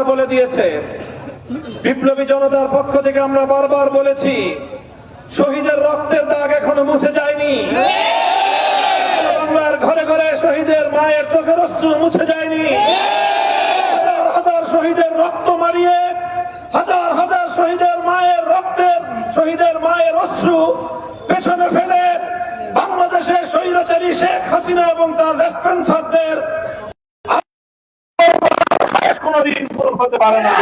বারবার বলে দিয়েছে। বিপ্লবী জনতার পক্ষ থেকে আমরা বারবার বলেছি, শহীদের রক্তের দাগ এখনও মুছে যায়নি। বাংলার ঘরে ঘরে শহীদের মায়ের চোখের অশ্রু মুছে যায়নি। হাজার হাজার শহীদের রক্ত মারিয়ে, হাজার হাজার শহীদের মায়ের রক্তের, শহীদের মায়ের অশ্রু পেছনে ফেলে বাংলাদেশের স্বৈরাচারী শেখ হাসিনা এবং তার রেসপেন্সারদের কোনদিন পূরণ হতে পারে না।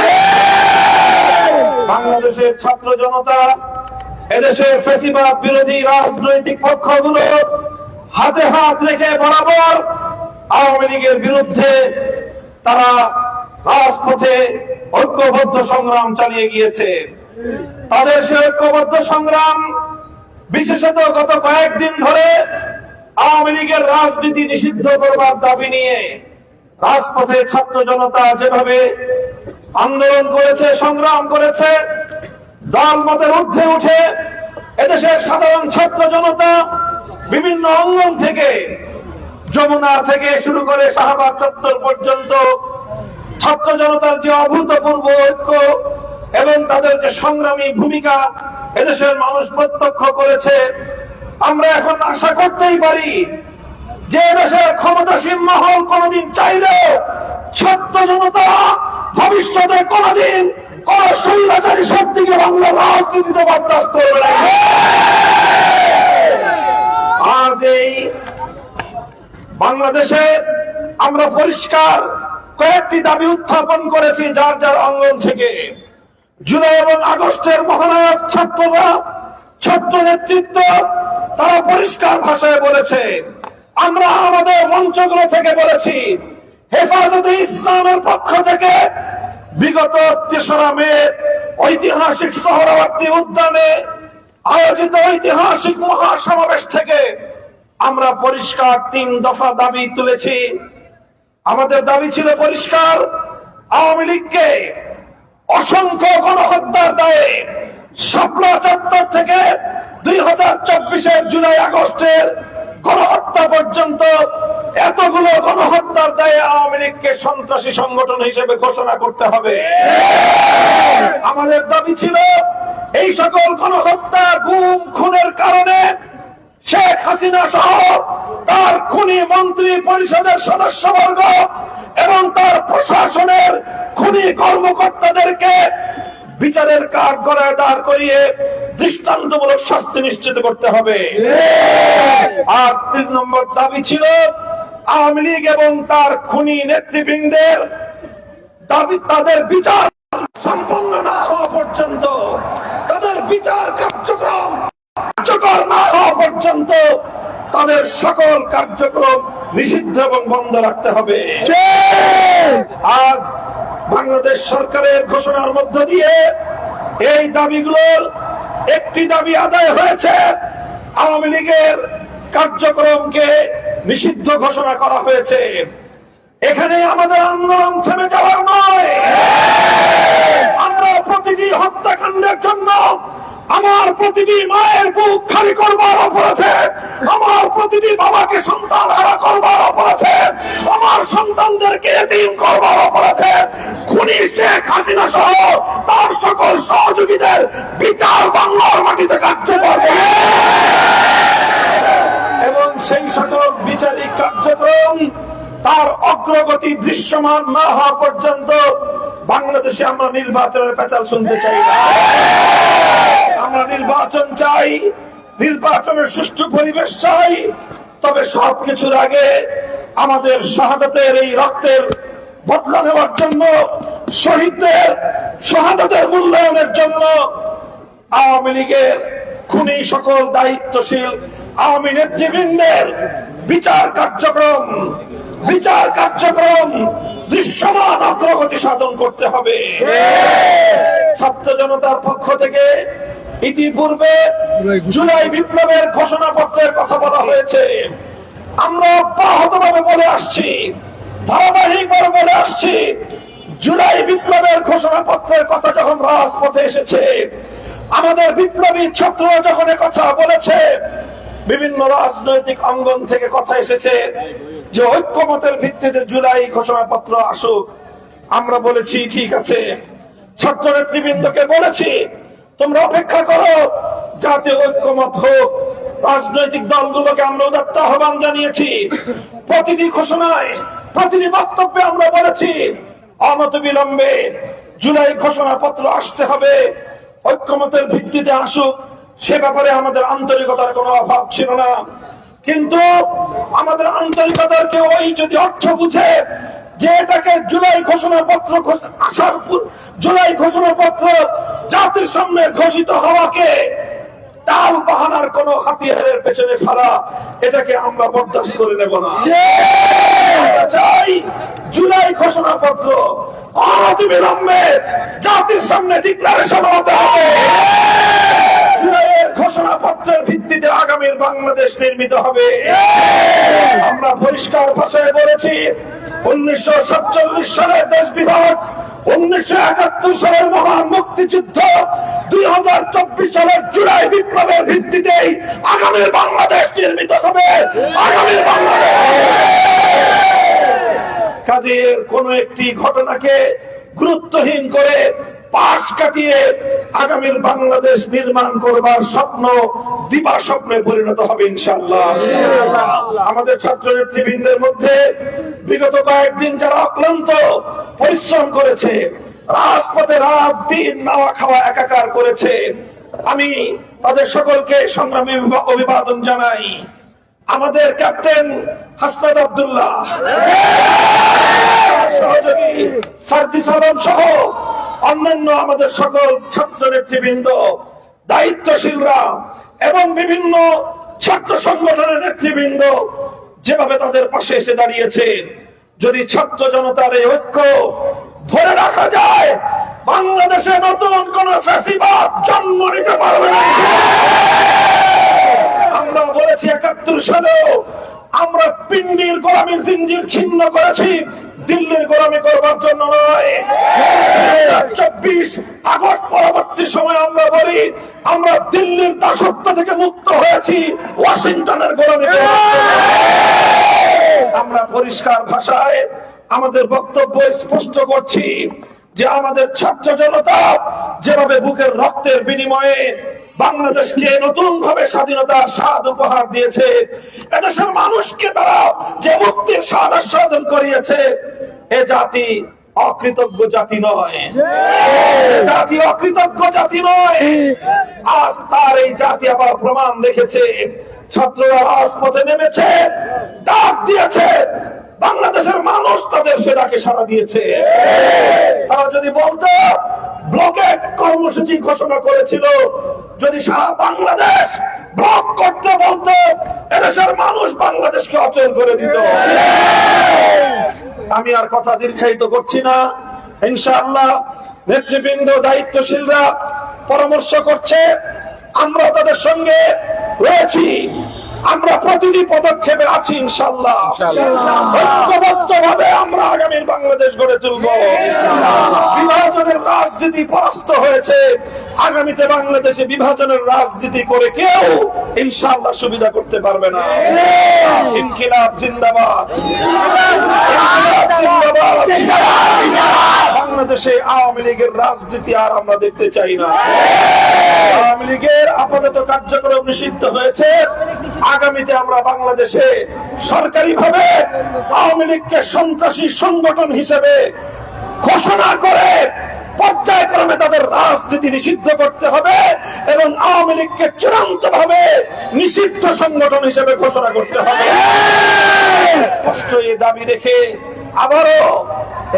বাংলাদেশের ছাত্র জনতা, এদেশের ফেসিবাদ বিরোধী রাজনৈতিক পক্ষগুলো হাতে হাত রেখে বরাবর আওয়ামী লীগের বিরুদ্ধে তারা রাজপথে ঐক্যবদ্ধ সংগ্রাম চালিয়ে গিয়েছে। তাদের সে ঐক্যবদ্ধ সংগ্রাম বিশেষত গত কয়েকদিন ধরে আওয়ামী লীগের রাজনীতি নিষিদ্ধ করবার দাবি নিয়ে রাজপথে ছাত্র জনতা যেভাবে আন্দোলন করেছে, সংগ্রাম করেছে দল মতের ঊর্ধ্বে উঠে এদেশের সাধারণ ছাত্র জনতা বিভিন্ন অঙ্গন থেকে, যমুনা থেকে শুরু করে শাহবাগ চত্বর পর্যন্ত ছাত্র জনতার যে অভূতপূর্ব ঐক্য এবং তাদের যে সংগ্রামী ভূমিকা এদেশের মানুষ প্রত্যক্ষ করেছে, আমরা এখন আশা করতেই পারি যে দেশের ক্ষমতাসীন মহল কোনদিন চাইলেও ছাত্র জনতা ভবিষ্যতে কোনদিন কোন স্বৈরাচারী শক্তিকে বাংলার রাজনীতিতে বরদাস্ত করবে না। আজ এই বাংলাদেশে আমরা পরিষ্কার কয়েকটি দাবি উত্থাপন করেছি যার যার অঙ্গন থেকে। জুলাই এবং আগস্টের মহানায়ক ছাত্ররা, ছাত্র নেতৃত্ব, তারা পরিষ্কার ভাষায় বলেছে আমরা আমাদের মঞ্চগুলো থেকে বলেছি, হেফাজতে ইসলামের পক্ষ থেকে বিগত তেসরা মে ঐতিহাসিক শহরাবর্তী উদ্যানে আয়োজিত ঐতিহাসিক মহাসমাবেশ থেকে আমরা পরিষ্কার তিন দফা দাবি তুলেছি। আমাদের দাবি ছিল পরিষ্কার, আওয়ামী লীগকে অসংখ্য গণহত্যার দায়ে শাপলা চত্বর থেকে দুই হাজার চব্বিশের জুলাই আগস্টের গণহত্যা পর্যন্ত এতগুলো গণহত্যার দায়ে আওয়ামী লীগকে সন্ত্রাসী সংগঠন হিসেবে ঘোষণা করতে হবে। আমাদের দাবি ছিল, এই সকল গণহত্যা গুম, খুনের কারণে শেখ হাসিনা সহ তার খুনি মন্ত্রী পরিষদের সদস্যবর্গ এবং তার প্রশাসনের খুনি কর্মকর্তাদেরকে বিচারের কাঠ গড়ায় দাঁড় করিয়ে দৃষ্টান্তমূলক শাস্তি নিশ্চিত করতে হবে। আর তিন নম্বর দাবি ছিল আওয়ামী লীগ এবং তার খুনি নেতৃবৃন্দের দাবি তাদের বিচার সম্পন্ন না হওয়া পর্যন্ত তাদের বিচার কার্যক্রম কার্যকর না হওয়া পর্যন্ত তাদের সকল কার্যক্রম নিষিদ্ধ এবং বন্ধ রাখতে হবে। আজ বাংলাদেশ সরকারের ঘোষণার মধ্য দিয়ে এই দাবিগুলোর একটি দাবি আদায় হয়েছে। আওয়ামী লীগের কার্যক্রমকে নিষিদ্ধ ঘোষণা করা হয়েছে। এখানে আমাদের আন্দোলন থেমে যাওয়ার নয়। আমরা প্রতিটি হত্যাকাণ্ডের জন্য আমার প্রতিটি মায়ের বুক খালি করবার অপরাধে আমার প্রতিটি বাবাকে সন্তান হারা করবার অপরাধে, আমার সন্তানদেরকে এতিম করবার অপরাধে, খুনি শেখ হাসিনা সহ তার সকল সহযোগীদের বিচার বাংলার মাটিতে কার্যকর হবে। এবং সেই সকল বিচারিক কার্যক্রম তার অগ্রগতি দৃশ্যমান না হওয়া পর্যন্ত বাংলাদেশে আমরা নির্বাচনের পেঁচাল শুনতে চাই না আমরা নির্বাচন চাই নির্বাচনের সুষ্ঠু পরিবেশ চাই। তবে সবকিছুর আগে আমাদের শাহাদাতের এই রক্তের বদলা নেওয়ার জন্য শহীদদের শাহাদাতের মূল্যায়নের জন্য আওয়ামী লীগের খুনি সকল দায়িত্বশীল আওয়ামী নেতৃবৃন্দের বিচার কার্যক্রম বিচার কার্যক্রম দৃশ্যমান অগ্রগতি সাধন করতে হবে। ছাত্র জনতার পক্ষ থেকে ইতিপূর্বে জুলাই বিপ্লবের ঘোষণাপত্রের কথা বলা হয়েছে। আমরা অব্যাহতভাবে বলে আসছি ধারাবাহিকভাবে বলে আসছি জুলাই বিপ্লবের ঘোষণাপত্রের কথা যখন রাজপথে এসেছে আমাদের বিপ্লবী ছাত্ররা যখন কথা বলেছে বিভিন্ন রাজনৈতিক অঙ্গন থেকে কথা এসেছে যে ঐক্যমতের ভিত্তিতে জুলাই ঘোষণাপত্র আসুক। আমরা বলেছি ঠিক আছে। ছাত্র নেতৃবৃন্দকে বলেছি তোমরা অপেক্ষা করো যাতে ঐক্যমত হোক, রাজনৈতিক দলগুলোকে আমরা উদাত্ত আহ্বান জানিয়েছি। প্রতিটি ঘোষণায়, প্রতিটি বক্তব্যে আমরা বলেছি অনত বিলম্বে জুলাই ঘোষণাপত্র আসতে হবে। ঐক্যমতের ভিত্তিতে আসুক, সে ব্যাপারে আমাদের আন্তরিকতার কোনো অভাব ছিল না। কিন্তু আমাদের আন্তরিকতার কেউ যদি অর্থ বুঝে যে এটাকে জুলাই ঘোষণাপত্র ঘোষ- আসার জুলাই ঘোষণাপত্র জাতির সামনে ঘোষিত হওয়াকে টাল বাহানার কোন হাতিয়ারের পেছনে ফেলা, এটাকে আমরা বরদাস্ত করে নেব না। চাই জুলাই জাতির সামনে ডিক্লারেশন হতে হবে। ভিত্তিতে আগামীর বাংলাদেশ নির্মিত হবে। আমরা পরিষ্কার ভাষায় বলেছি মুক্তিযুদ্ধ, দুই হাজার চব্বিশ সালের বিপ্লবের ভিত্তিতেই বাংলাদেশ নির্মিত হবে। কোন একটি ঘটনাকে গুরুত্বহীন করে পাশ কাটিয়ে আগামীর বাংলাদেশ নির্মাণ করবার স্বপ্ন, দিবা স্বপ্নে পরিণত হবে ইনশাল্লাহ আমাদের ছাত্র নেতৃবৃন্দের মধ্যে বিগত কয়েকদিন যারা অক্লান্ত পরিশ্রম করেছে, রাজপথে রাত দিন নাওয়া খাওয়া একাকার করেছে, আমি তাদের সকলকে সংগ্রামী অভিবাদন জানাই। আমাদের ক্যাপ্টেন হাসনাদ আব্দুল্লাহ, সহযোগী সার্জি সালাম সহ অন্যান্য আমাদের সকল ছাত্র নেতৃবৃন্দ, দায়িত্বশীলরা এবং বিভিন্ন ছাত্র সংগঠনের নেতৃবৃন্দ যেভাবে তাদের পাশে এসে দাঁড়িয়েছে, যদি ছাত্র জনতার এই ঐক্য ধরে রাখা যায়, বাংলাদেশে নতুন কোন জন্ম নিতে পারবে না। আমরা বলেছি একাত্তর সালেও আমরা পিন্ডির গোলামীর জিঞ্জির ছিন্ন করেছি। দিল্লির গোলামি করবার জন্য নয়। চব্বিশ আগস্ট পরবর্তী সময় আমরা বলি, আমরা দিল্লির দাসত্ব থেকে মুক্ত হয়েছি, ওয়াশিংটনের গোলামি আমরা পরিষ্কার ভাষায় আমাদের বক্তব্য স্পষ্ট করছি যে আমাদের ছাত্র জনতা যেভাবে বুকের রক্তের বিনিময়ে বাংলাদেশকে নতুন ভাবে স্বাধীনতার স্বাদ উপহার দিয়েছে। এদেশের মানুষকে তারা যে মুক্তির স্বাদ আস্বাদন করিয়েছে এ জাতি অকৃতজ্ঞ জাতি নয়। জাতি অকৃতজ্ঞ জাতি নয়। আজ তার এই জাতি আবার প্রমাণ রেখেছে। ছাত্ররা রাজপথে নেমেছে ডাক দিয়েছে। বাংলাদেশের মানুষ তাদের সেটাকে সাড়া দিয়েছে। তারা যদি বলতো ব্লকেট কর্মসূচি ঘোষণা করেছিল যদি সারা বাংলাদেশ ব্লক করতে বলতো, এদেশের মানুষ বাংলাদেশকে অচল করে দিত। আমি আর কথা দীর্ঘায়িত করছি না। ইনশাআল্লাহ নেতৃবৃন্দ, দায়িত্বশীলরা পরামর্শ করছে আমরা তাদের সঙ্গে রয়েছি। আমরা প্রতিটি পদক্ষেপে আছি ইনশাল্লাহ ঐক্যবদ্ধ ভাবে আমরা আগামীর বাংলাদেশ গড়ে তুলব। বিভাজনের রাজনীতি পরাস্ত হয়েছে। আগামীতে বাংলাদেশে বিভাজনের রাজনীতি করে কেউ ইনশাল্লাহ সুবিধা করতে পারবে না। ইনকিলাব জিন্দাবাদ। জিন্দাবাদ। বাংলাদেশে আওয়ামী লীগের রাজনীতি আর আমরা দেখতে চাই না। আওয়ামী লীগের আপাতত কার্যক্রম নিষিদ্ধ হয়েছে। আগামীতে আমরা বাংলাদেশে সরকারি ভাবে আওয়ামী লীগকে সন্ত্রাসী সংগঠন হিসেবে ঘোষণা করে পর্যায়ক্রমে তাদের রাজনীতি নিষিদ্ধ করতে হবে এবং আওয়ামী লীগকে চূড়ান্ত ভাবে নিষিদ্ধ সংগঠন হিসেবে ঘোষণা করতে হবে। স্পষ্ট এই দাবি রেখে আবারও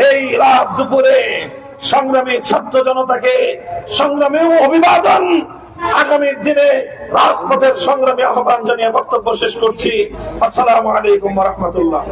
এই রাত দুপুরে সংগ্রামী ছাত্র জনতাকে সংগ্রামী অভিবাদন। আগামীর দিনে রাজপথের সংগ্রামী আহ্বান জানিয়ে বক্তব্য শেষ করছি। আসসালামু আলাইকুম রহমতুল্লাহ।